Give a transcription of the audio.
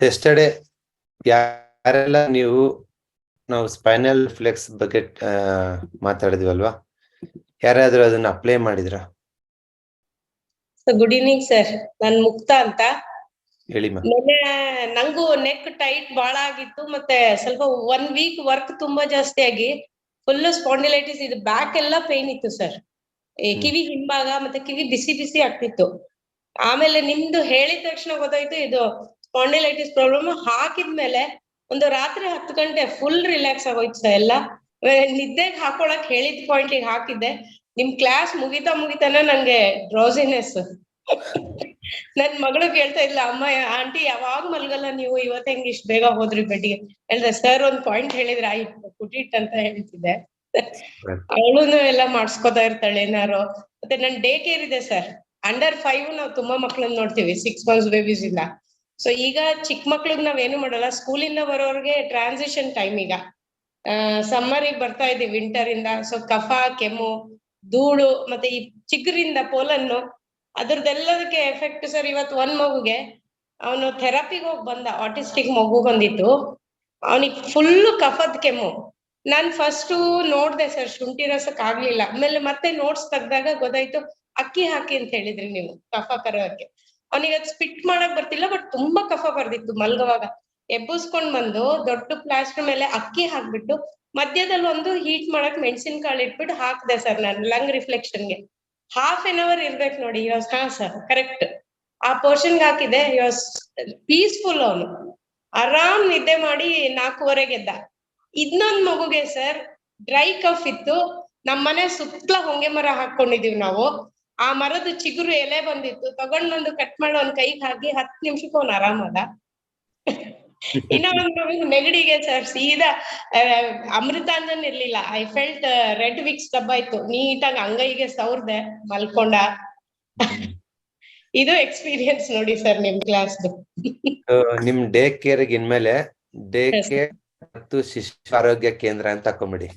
Yesterday ಯಾರೆಲ್ಲ ನೀವು ನಾವು ಸ್ಪೈನಲ್ ಫ್ಲೆಕ್ಸ್ ಬಗ್ಗೆ ಮಾತಾಡಿದ್ವಲ್ವಾ? ಯಾರಾದ್ರೂ ಅದನ್ನ ಅಪ್ಲೈ ಮಾಡಿದ್ರ? ಗುಡ್ ಈವ್ನಿಂಗ್ ಸರ್ ನಾನ್ ಮುಕ್ತ ಅಂತ. ಹೇಳಿ ನಂಗೂ ನೆಕ್ ಟೈಟ್ ಬಹಳ ಆಗಿತ್ತು ಮತ್ತೆ ಸ್ವಲ್ಪ ಒನ್ ವೀಕ್ ವರ್ಕ್ ತುಂಬಾ ಜಾಸ್ತಿ ಆಗಿ ಫುಲ್ ಸ್ಪಾಂಡಿಲೈಟಿಸ್ ಇದು ಬ್ಯಾಕ್ ಎಲ್ಲ ಪೇನ್ ಇತ್ತು ಸರ್. ಕಿವಿ ಹಿಂಭಾಗ ಮತ್ತೆ ಕಿವಿ ಬಿಸಿ ಬಿಸಿ ಆಗ್ತಿತ್ತು. ಆಮೇಲೆ ನಿಮ್ದು ಹೇಳಿದ ತಕ್ಷಣ ಗೊತ್ತಾಯ್ತು ಇದು ಸ್ಪಾಂಡಿಲೈಟಿಸ್ ಪ್ರಾಬ್ಲಮ್ ಹಾಕಿದ್ಮೇಲೆ ಒಂದು ರಾತ್ರಿ ಹತ್ತು ಗಂಟೆ ಫುಲ್ ರಿಲ್ಯಾಕ್ಸ್ ಆಗೋಯ್ತು ಎಲ್ಲ. ನಿದ್ದೆಗೆ ಹಾಕೊಳಕ್ ಹೇಳಿದ ಪಾಯಿಂಟಿಗೆ ಹಾಕಿದ್ದೆ. ನಿಮ್ ಕ್ಲಾಸ್ ಮುಗಿತಾ ಮುಗಿತಾನೆ ನಂಗೆ ಡ್ರೋಸಿನೆಸ್ ನನ್ ಮಗಳು ಕೇಳ್ತಾ ಇಲ್ಲ, ಅಮ್ಮ ಆಂಟಿ ಯಾವಾಗ ಮಲ್ಗಲ್ಲ ನೀವು? ಇವತ್ತು ಹೆಂಗ್ ಇಷ್ಟ ಬೇಗ ಹೋದ್ರಿ ಬೆಡ್ಗೆ? ಹೇಳ್ದೆ ಸರ್ ಒಂದ್ ಪಾಯಿಂಟ್ ಹೇಳಿದ್ರೆ ಆಯ್ತು ಕುಟಿಟ್ ಅಂತ ಹೇಳ್ತಿದ್ದೆ. ಅವಳುನು ಎಲ್ಲ ಮಾಡ್ಸ್ಕೊತಾ ಇರ್ತಾಳೆ ಏನಾರು. ಮತ್ತೆ ನನ್ ಡೇ ಕೇರ್ ಇದೆ ಸರ್ ಅಂಡರ್ ಫೈವ್ ನಾವು ತುಂಬಾ ಮಕ್ಳನ್ನ ನೋಡ್ತೀವಿ ಸಿಕ್ಸ್ ಮಂತ್ಸ್ ಬೇಬೀಸ್ ಇಲ್ಲ ಸೊ ಈಗ ಚಿಕ್ಕ ಮಕ್ಳಿಗೆ ನಾವೇನು ಮಾಡಲ್ಲ, ಸ್ಕೂಲಿಂದ ಬರೋರ್ಗೆ ಟ್ರಾನ್ಸಿಷನ್ ಟೈಮ್ ಈಗ. ಸಮ್ಮರ್ ಬರ್ತಾ ಇದೀವಿ ವಿಂಟರ್ ಇಂದ. ಸೊ ಕಫ, ಕೆಮ್ಮು, ಧೂಳು, ಮತ್ತೆ ಈ ಚಿಗುರಿಂದ ಪೋಲನ್ನು, ಅದ್ರದ್ದೆಲ್ಲದಕ್ಕೆ ಎಫೆಕ್ಟ್ ಸರ್ ಇವತ್ತು ಒಂದ್ ಮಗುಗೆ, ಅವನು ಥೆರಪಿಗೆ ಹೋಗಿ ಬಂದ ಆಟಿಸ್ಟಿಕ್ ಮಗು ಬಂದಿತ್ತು. ಅವನಿಗೆ ಫುಲ್ ಕಫದ್ ಕೆಮ್ಮು. ನಾನ್ ಫಸ್ಟ್ ನೋಡ್ದೆ ಸರ್ ಶುಂಠಿ ರಸಕ್ ಆಗ್ಲಿಲ್ಲ. ಆಮೇಲೆ ಮತ್ತೆ ನೋಟ್ಸ್ ತೆಗ್ದಾಗ ಗೊತ್ತಾಯ್ತು, ಅಕ್ಕಿ ಹಾಕಿ ಅಂತ ಹೇಳಿದ್ರಿ ನೀವು, ಕಫ ಕರೋಕೆ ಅವನಿಗೆ ಅದು ಸ್ಪಿಟ್ ಮಾಡಕ್ ಬರ್ತಿಲ್ಲ ಬಟ್ ತುಂಬಾ ಕಫ ಬರ್ದಿತ್ತು ಮಲ್ಗವಾಗ. ಎಬ್ಬಿಸ್ಕೊಂಡ್ ಬಂದು ದೊಡ್ಡ ಪ್ಲಾಸ್ಟರ್ ಮೇಲೆ ಅಕ್ಕಿ ಹಾಕ್ಬಿಟ್ಟು ಮಧ್ಯದಲ್ಲಿ ಒಂದು ಹೀಟ್ ಮಾಡಕ್ ಮೆಣಸಿನಕಾಳು ಇಟ್ಬಿಟ್ಟು ಹಾಕ್ದೆ ಸರ್ ನಾನು ಲಂಗ್ ರಿಫ್ಲೆಕ್ಷನ್ಗೆ ಹಾಫ್ ಎನ್ ಅವರ್ ಇರ್ಬೇಕು ನೋಡಿ ಇವಾಸ್ ಹಾ ಸರ್ ಕರೆಕ್ಟ್ ಆ ಪೋರ್ಷನ್ ಹಾಕಿದೆ ಇವಾಸ್ ಪೀಸ್ಫುಲ್ ಅವನು. ಆರಾಮ್ ನಿದ್ದೆ ಮಾಡಿ ನಾಲ್ಕೂವರೆಗೆ ಎದ್ದ ಇನ್ನೊಂದ್ ಮಗುಗೆ ಸರ್ ಡ್ರೈ ಕಫ್ ಇತ್ತು. ನಮ್ಮನೆ ಸುತ್ತಲ ಹೊಂಗೆ ಮರ ಹಾಕೊಂಡಿದೀವಿ ನಾವು. ಆ ಮರದ ಚಿಗುರು ಎಲೆ ಬಂದಿತ್ತು. ತಗೊಂಡ್ ಬಂದು ಕಟ್ ಮಾಡಿ ಒಂದ್ ಕೈಗೆ ಹಾಕಿ ಹತ್ ನಿಮಿಷಕ್ಕೆ ಅವ್ನ್ ಆರಾಮದ ಇನ್ನ ಒಂದು ನೆಗಡಿಗೆ ಸರ್ ಸೀದಾ ಅಮೃತ ಅಂದನ್ ಇರ್ಲಿಲ್ಲ. ಐ ಫೆಲ್ಟ್ ರೆಡ್ ವಿಕ್ಸ್ ಡಬ್ಬ ಇತ್ತು. ನೀಟಾಗಿ ಅಂಗೈಗೆ ಸೌರ್ದೆ ಮಲ್ಕೊಂಡ. ಇದು ಎಕ್ಸ್ಪೀರಿಯನ್ಸ್ ನೋಡಿ ಸರ್ ನಿಮ್ ಕ್ಲಾಸ್ದು So, ನಿಮ್ ಡೇ ಕೇರ್ ಇನ್ಮೇಲೆ ಡೇ ಕೇರ್ ಮತ್ತು ಶಿಶು ಆರೋಗ್ಯ ಕೇಂದ್ರ ಅಂತ ಹಾಕೊಂಬಿಡಿ.